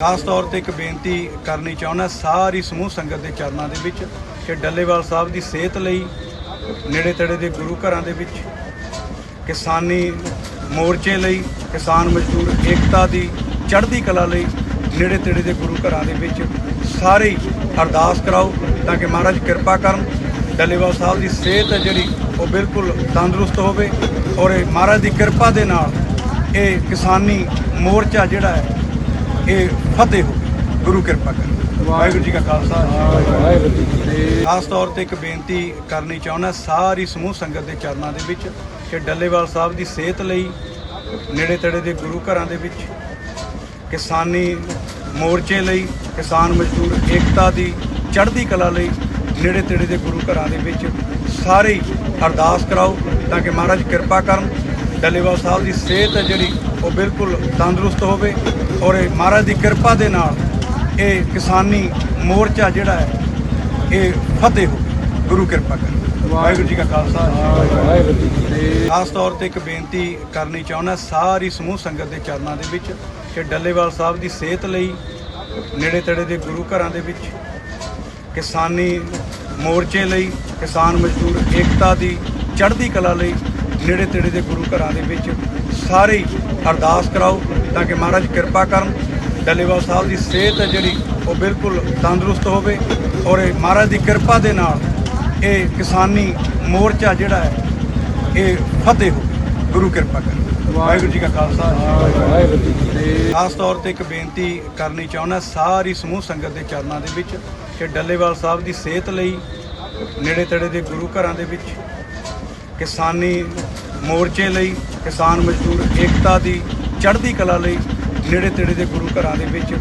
ਖਾਸ ਤੌਰ ਤੇ ਇੱਕ ਬੇਨਤੀ ਕਰਨੀ ਚਾਹੁੰਦਾ, ਸਾਰੀ ਸਮੂਹ ਸੰਗਤ ਦੇ ਚਰਨਾਂ ਦੇ ਵਿੱਚ ਕਿ ਡੱਲੇਵਾਲ ਸਾਹਿਬ ਦੀ ਸਿਹਤ ਲਈ ਨੇੜੇ ਤੇੜੇ ਦੇ ਗੁਰੂ ਘਰਾਂ ਦੇ ਵਿੱਚ ਕਿਸਾਨੀ ਮੋਰਚੇ ਲਈ, ਕਿਸਾਨ ਮਜ਼ਦੂਰ ਏਕਤਾ ਦੀ ਚੜ੍ਹਦੀ ਕਲਾ ਲਈ ਨੇੜੇ ਤੇੜੇ ਦੇ ਗੁਰੂ ਘਰਾਂ ਦੇ ਵਿੱਚ ਸਾਰੇ ਅਰਦਾਸ ਕਰਾਓ ਤਾਂ ਕਿ ਮਹਾਰਾਜ ਕਿਰਪਾ ਕਰਨ, ਡੱਲੇਵਾਲ ਸਾਹਿਬ ਦੀ ਸਿਹਤ ਹੈ ਜਿਹੜੀ ਉਹ ਬਿਲਕੁਲ ਤੰਦਰੁਸਤ ਹੋਵੇ ਔਰ ਮਹਾਰਾਜ ਦੀ ਕਿਰਪਾ ਦੇ ਨਾਲ ਇਹ ਕਿਸਾਨੀ ਮੋਰਚਾ ਜਿਹੜਾ ਹੈ ਇਹ ਫਤਿਹ ਹੋ ਗੁਰੂ ਕਿਰਪਾ ਕਰ ਵਾਹਿਗੁਰੂ ਜੀ ਕਾ ਖਾਲਸਾ ਵਾਹਿਗੁਰੂ ਜੀ ਕੀ ਖਾਸ ਤੌਰ ਤੇ ਇੱਕ ਬੇਨਤੀ ਕਰਨੀ ਚਾਹੁੰਦਾ, ਸਾਰੀ ਸਮੂਹ ਸੰਗਤ ਦੇ ਚਰਨਾਂ ਦੇ ਵਿੱਚ ਕਿ ਡੱਲੇਵਾਲ ਸਾਹਿਬ ਦੀ ਸਿਹਤ ਲਈ ਨੇੜੇ ਤੇੜੇ ਦੇ ਗੁਰੂ ਘਰਾਂ ਦੇ ਵਿੱਚ, ਕਿਸਾਨੀ ਮੋਰਚੇ ਲਈ, ਕਿਸਾਨ ਮਜ਼ਦੂਰ ਏਕਤਾ ਦੀ ਚੜ੍ਹਦੀ ਕਲਾ ਲਈ ਨੇੜੇ ਤੇੜੇ ਦੇ ਗੁਰੂ ਘਰਾਂ ਦੇ ਵਿੱਚ ਸਾਰੇ ਅਰਦਾਸ ਕਰਾਓ, ਤਾਂ ਕਿ ਮਹਾਰਾਜ ਕਿਰਪਾ ਕਰਨ ਡੱਲੇਵਾਲ ਸਾਹਿਬ ਦੀ ਸਿਹਤ ਹੈ ਜਿਹੜੀ ਉਹ ਬਿਲਕੁਲ ਤੰਦਰੁਸਤ ਹੋਵੇ ਔਰ ਇਹ ਮਹਾਰਾਜ ਦੀ ਕਿਰਪਾ ਦੇ ਨਾਲ ਇਹ ਕਿਸਾਨੀ ਮੋਰਚਾ ਜਿਹੜਾ ਹੈ, ਇਹ ਫਤਿਹ ਹੋ ਗੁਰੂ ਕਿਰਪਾ ਕਰ। ਵਾਹਿਗੁਰੂ ਜੀ ਕਾ ਖਾਲਸਾ। ਵਾਹਿਗੁਰੂ ਜੀ ਕੀ ਖਾਸ ਤੌਰ ਤੇ ਇੱਕ ਬੇਨਤੀ ਕਰਨੀ ਚਾਹੁੰਦਾ, ਸਾਰੀ ਸਮੂਹ ਸੰਗਤ ਦੇ ਚਰਨਾਂ ਦੇ ਵਿੱਚ ਕਿ ਡੱਲੇਵਾਲ ਸਾਹਿਬ ਦੀ ਸਿਹਤ ਲਈ ਨੇੜੇ ਤੇੜੇ ਦੇ ਗੁਰੂ ਘਰਾਂ ਦੇ ਵਿੱਚ ਕਿਸਾਨੀ ਮੋਰਚੇ ਲਈ, ਕਿਸਾਨ ਮਜ਼ਦੂਰ ਏਕਤਾ ਦੀ ਚੜ੍ਹਦੀ ਕਲਾ ਲਈ ਨੇੜੇ ਤੇੜੇ ਦੇ ਗੁਰੂ ਘਰਾਂ ਦੇ ਵਿੱਚ ਸਾਰੇ ਅਰਦਾਸ ਕਰਾਓ ਤਾਂ ਕਿ ਮਹਾਰਾਜ ਕਿਰਪਾ ਕਰਨ। ਡੱਲੇਵਾਲ ਸਾਹਿਬ ਦੀ ਸਿਹਤ ਹੈ ਜਿਹੜੀ ਉਹ ਬਿਲਕੁਲ ਤੰਦਰੁਸਤ ਹੋਵੇ ਔਰ ਇਹ ਮਹਾਰਾਜ ਦੀ ਕਿਰਪਾ ਦੇ ਨਾਲ ਇਹ ਕਿਸਾਨੀ ਮੋਰਚਾ ਜਿਹੜਾ ਹੈ, ਇਹ ਫਤਿਹ ਹੋ ਗੁਰੂ ਕਿਰਪਾ ਕਰ ਵਾਹਿਗੁਰੂ ਜੀ ਕਾ ਖਾਲਸਾ, ਵਾਹਿਗੁਰੂ ਜੀ ਕੀ ਖਾਸ ਤੌਰ ਤੇ ਇੱਕ ਬੇਨਤੀ ਕਰਨੀ ਚਾਹੁੰਦਾ ਸਾਰੀ ਸਮੂਹ ਸੰਗਤ ਦੇ ਚਰਨਾਂ ਦੇ ਵਿੱਚ ਕਿ ਡੱਲੇਵਾਲ ਸਾਹਿਬ ਦੀ ਸਿਹਤ ਲਈ ਨੇੜੇ ਤੇੜੇ ਦੇ ਗੁਰੂ ਘਰਾਂ ਦੇ ਵਿੱਚ ਕਿਸਾਨੀ ਮੋਰਚੇ ਲਈ ਕਿਸਾਨ ਮਜ਼ਦੂਰ ਏਕਤਾ ਦੀ ਚੜ੍ਹਦੀ ਕਲਾ ਲਈ ਨੇੜੇ ਤੇੜੇ ਦੇ ਗੁਰੂ ਘਰਾਂ ਦੇ ਵਿੱਚ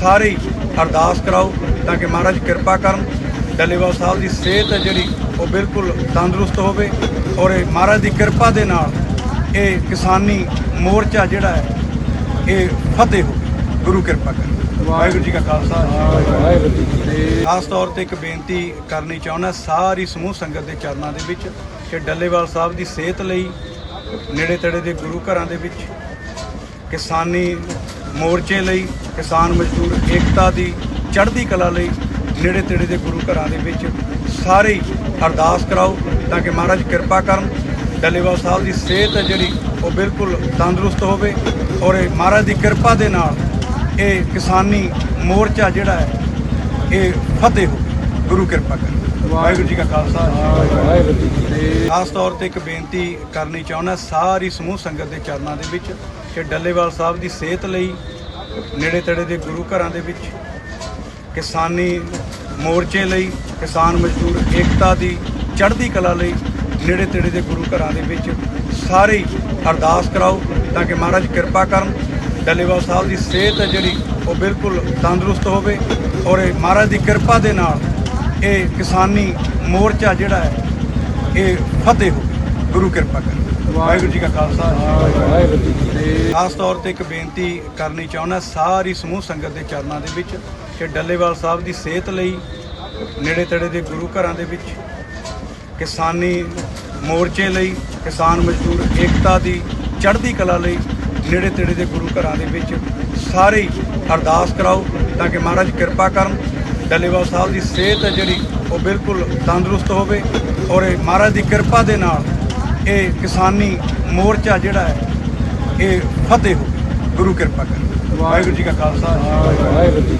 ਸਾਰੇ ਹੀ ਅਰਦਾਸ ਕਰਾਓ ਤਾਂ ਕਿ ਮਹਾਰਾਜ ਕਿਰਪਾ ਕਰਨ। ਡੱਲੇਵਾਲ ਸਾਹਿਬ ਦੀ ਸਿਹਤ ਹੈ ਜਿਹੜੀ ਉਹ ਬਿਲਕੁਲ ਤੰਦਰੁਸਤ ਹੋਵੇ ਔਰ ਇਹ ਮਹਾਰਾਜ ਦੀ ਕਿਰਪਾ ਦੇ ਨਾਲ ਇਹ ਕਿਸਾਨੀ ਮੋਰਚਾ ਜਿਹੜਾ ਹੈ ਇਹ ਫਤਿਹ ਹੋ ਗੁਰੂ ਕਿਰਪਾ ਕਰ। ਵਾਹਿਗੁਰੂ ਜੀ ਕਾ ਖਾਲਸਾ ਵਾਹਿਗੁਰੂ ਜੀ ਖਾਸ ਤੌਰ ਤੇ ਇੱਕ ਬੇਨਤੀ ਕਰਨੀ ਚਾਹੁੰਦਾ ਸਾਰੀ ਸਮੂਹ ਸੰਗਤ ਦੇ ਚਰਨਾਂ ਦੇ ਵਿੱਚ ਕਿ ਡੱਲੇਵਾਲ ਸਾਹਿਬ ਦੀ ਸਿਹਤ ਲਈ ਨੇੜੇ ਤੇੜੇ ਦੇ ਗੁਰੂ ਘਰਾਂ ਦੇ ਵਿੱਚ ਕਿਸਾਨੀ ਮੋਰਚੇ ਲਈ, ਕਿਸਾਨ ਮਜ਼ਦੂਰ ਏਕਤਾ ਦੀ ਚੜ੍ਹਦੀ ਕਲਾ ਲਈ ਨੇੜੇ ਤੇੜੇ ਦੇ ਗੁਰੂ ਘਰਾਂ ਦੇ ਵਿੱਚ ਸਾਰੇ ਅਰਦਾਸ ਕਰਾਓ ਤਾਂ ਕਿ ਮਹਾਰਾਜ ਕਿਰਪਾ ਕਰਨ, ਡੱਲੇਵਾਲ ਸਾਹਿਬ ਦੀ ਸਿਹਤ ਹੈ ਜਿਹੜੀ ਉਹ ਬਿਲਕੁਲ ਤੰਦਰੁਸਤ ਹੋਵੇ ਔਰ ਇਹ ਮਹਾਰਾਜ ਦੀ ਕਿਰਪਾ ਦੇ ਨਾਲ ਇਹ ਕਿਸਾਨੀ ਮੋਰਚਾ ਜਿਹੜਾ ਹੈ, ਇਹ ਫਤਿਹ ਹੋ ਗੁਰੂ ਕਿਰਪਾ ਕਰ ਵਾਹਿਗੁਰੂ ਜੀ ਕਾ ਖਾਲਸਾ, ਵਾਹਿਗੁਰੂ ਜੀ ਕੀ ਖਾਸ ਤੌਰ ਤੇ ਇੱਕ ਬੇਨਤੀ ਕਰਨੀ ਚਾਹੁੰਦਾ, ਸਾਰੀ ਸਮੂਹ ਸੰਗਤ ਦੇ ਚਰਨਾਂ ਦੇ ਵਿੱਚ ਕਿ ਡੱਲੇਵਾਲ ਸਾਹਿਬ ਦੀ ਸਿਹਤ ਲਈ ਨੇੜੇ ਤੇੜੇ ਦੇ ਗੁਰੂ ਘਰਾਂ ਦੇ ਵਿੱਚ ਕਿਸਾਨੀ ਮੋਰਚੇ ਲਈ, ਕਿਸਾਨ ਮਜ਼ਦੂਰ ਏਕਤਾ ਦੀ ਚੜ੍ਹਦੀ ਕਲਾ ਲਈ ਨੇੜੇ ਤੇੜੇ ਦੇ ਗੁਰੂ ਘਰਾਂ ਦੇ ਵਿੱਚ ਸਾਰੇ ਅਰਦਾਸ ਕਰਾਓ ਤਾਂ ਕਿ ਮਹਾਰਾਜ ਕਿਰਪਾ ਕਰਨ, ਡੱਲੇਵਾਲ ਸਾਹਿਬ ਦੀ ਸਿਹਤ ਹੈ ਜਿਹੜੀ ਉਹ ਬਿਲਕੁਲ ਤੰਦਰੁਸਤ ਹੋਵੇ ਔਰ ਮਹਾਰਾਜ ਦੀ ਕਿਰਪਾ ਦੇ ਨਾਲ ਇਹ ਕਿਸਾਨੀ ਮੋਰਚਾ ਜਿਹੜਾ ਹੈ ਇਹ ਫਤਿਹ ਹੋ। ਗੁਰੂ ਕਿਰਪਾ ਕਰ। ਵਾਹਿਗੁਰੂ ਜੀ ਕਾ ਖਾਲਸਾ ਵਾਹਿਗੁਰੂ ਜੀ ਕੀ ਫਤਿਹ। ਖਾਸ ਤੌਰ ਤੇ ਇੱਕ ਬੇਨਤੀ ਕਰਨੀ ਚਾਹੁੰਦਾ ਸਾਰੀ ਸਮੂਹ ਸੰਗਤ ਦੇ ਚਰਨਾਂ ਦੇ ਵਿੱਚ ਕਿ ਡੱਲੇਵਾਲ ਸਾਹਿਬ ਦੀ ਸਿਹਤ ਲਈ ਨੇੜੇ ਤੇੜੇ ਦੇ ਗੁਰੂ ਘਰਾਂ ਦੇ ਵਿੱਚ ਕਿਸਾਨੀ ਮੋਰਚੇ ਲਈ ਕਿਸਾਨ ਮਜ਼ਦੂਰ ਏਕਤਾ ਦੀ ਚੜ੍ਹਦੀ ਕਲਾ ਲਈ ਨੇੜੇ ਤੇੜੇ ਦੇ ਗੁਰੂ ਘਰਾਂ ਦੇ ਵਿੱਚ ਸਾਰੇ ਅਰਦਾਸ ਕਰਾਓ ਤਾਂ ਕਿ ਮਹਾਰਾਜ ਕਿਰਪਾ ਕਰਨ। ਡੱਲੇਵਾਲ ਸਾਹਿਬ ਦੀ ਸਿਹਤ ਹੈ ਜਿਹੜੀ ਉਹ ਬਿਲਕੁਲ ਤੰਦਰੁਸਤ ਹੋਵੇ ਔਰ ਇਹ ਮਹਾਰਾਜ ਦੀ ਕਿਰਪਾ ਦੇ ਨਾਲ ਇਹ ਕਿਸਾਨੀ ਮੋਰਚਾ ਜਿਹੜਾ ਹੈ, ਇਹ ਫਤਿਹ ਹੋ ਗੁਰੂ ਕਿਰਪਾ ਕਰ। ਵਾਹਿਗੁਰੂ ਜੀ ਕਾ ਖਾਲਸਾ। ਵਾਹਿਗੁਰੂ ਜੀ